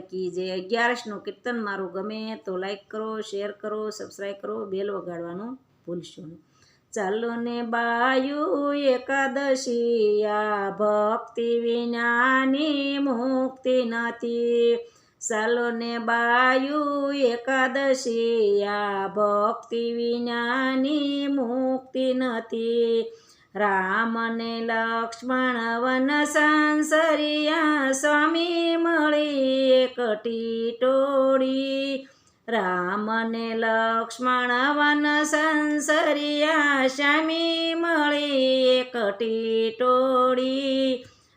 કી જે અગિયારસનું કીર્તન મારું ગમે તો લાઈક કરો શેર કરો સબસ્ક્રાઈબ કરો બેલ વગાડવાનું ભૂલશો નહીં. ચાલો ને બાયુ એકાદશી આ ભક્તિ વિનાની મુક્તિ નથી. ચાલો ને બાયુ એકાદશી આ ભક્તિ વિનાની મુક્તિ નથી. રામ ને લક્ષ્મણ વન સંસરિયા સ્વામી મળી એકટી ટોળી રામ ને લક્ષ્મણ વન સંસરિયા શ્યામી મળી એકટી ટોળી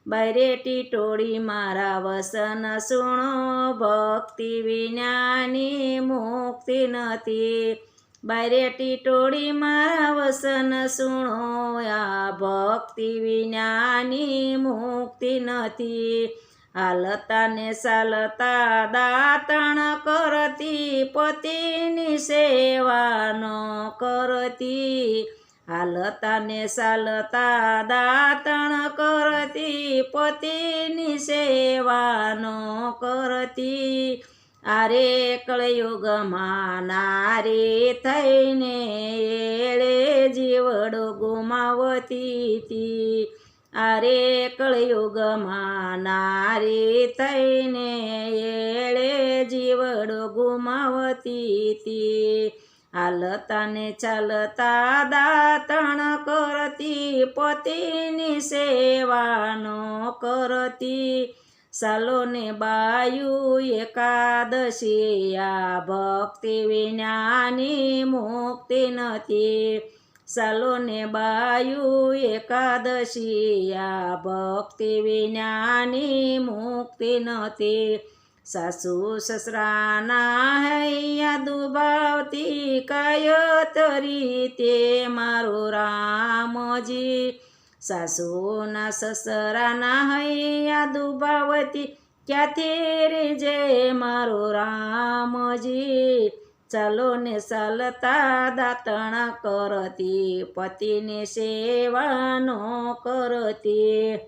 બૈરેટી ટોળી મારા વસન સુણો ભક્તિ વિનાની મુક્તિ નથી બૈરેટી ટોળી મારા વસન સુણો આ ભક્તિ વિનાની મુક્તિ નથી હાલતા ને ચાલતા દાતણ કરતી, પતિની સેવાનો કરતી. હાલતા ને ચાલતા દાતણ કરતી, પતિની સેવાનો કરતી. આરે કળયુગમાં નારી થઈને એળે જીવડો ગુમાવતી હતી આરે કળયુગમાં નારી થઈને એળે જીવડો ગુમાવતી હતી. હાલતાને ચાલતા દાતણ કરતી, પતિની સેવાનો કરતી. ચાલો ને બાયુ એકાદશી, આ ભક્તિ વિનાની મુક્તિ નથી. ચાલો ને બાયુ એકાદશી આ ભક્તિ વિનાની મુક્તિ નથી સાસુ સસરાના હૈયા દુભાવતી કયો તરી તે મારો રામજી સાસુના સસરાના હૈયા દુભાવતી ક્યાંથી રે જે મારો રામજી ચાલો ને ચાલતા દાતણા કરતી, પતિને સેવાનો કરતી.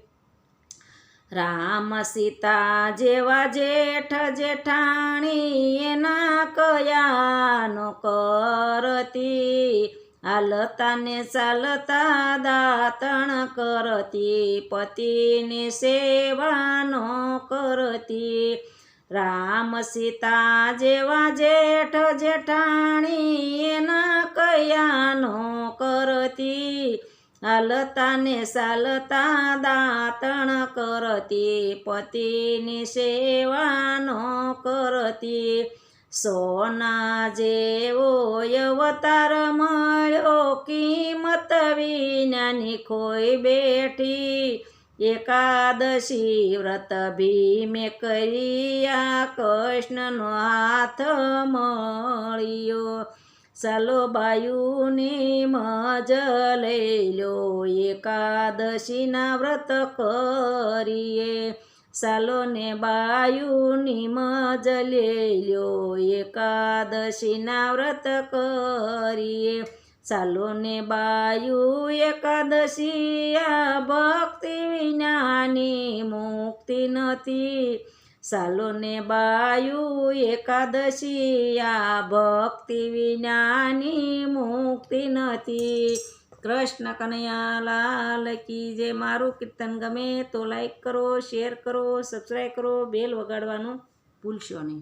રામ સીતા જેવા જેઠ જેઠાણી એના કયાનો કરતી હાલતા ને ચાલતા દાતણ કરતી, પતિને સેવાનો કરતી. રામ સીતા જેવા જેઠ જેઠાણી એના કયાનો કરતી? હાલતા ને સાલતા દાતણ કરતી, પતિની સેવાનો કરતી? સોના જેવો અવતાર મળ્યો, કિંમત વિનાની ખોઈ બેઠી? એકાદશી વ્રત ભીમે કર્યા, કૃષ્ણનો હાથ મળ્યો. ચાલો બાયુની મજ લઈ લો, એકાદશીના વ્રત કરીએ. ચાલો ને બાયુની મજ લઈ લો, એકાદશીના વ્રત કરીએ. ચાલો ને બાયુ એકાદશી, આ ભક્તિ વિનાની મુક્તિ નથી. ચાલો ને બાયુ એકાદશી, આ ભક્તિ વિનાની મુક્તિ નથી. કૃષ્ણ કનૈયા લાલ કી જે મારું કીર્તન ગમે તો લાઈક કરો શેર કરો સબસ્ક્રાઈબ કરો બેલ વગાડવાનું ભૂલશો નહીં.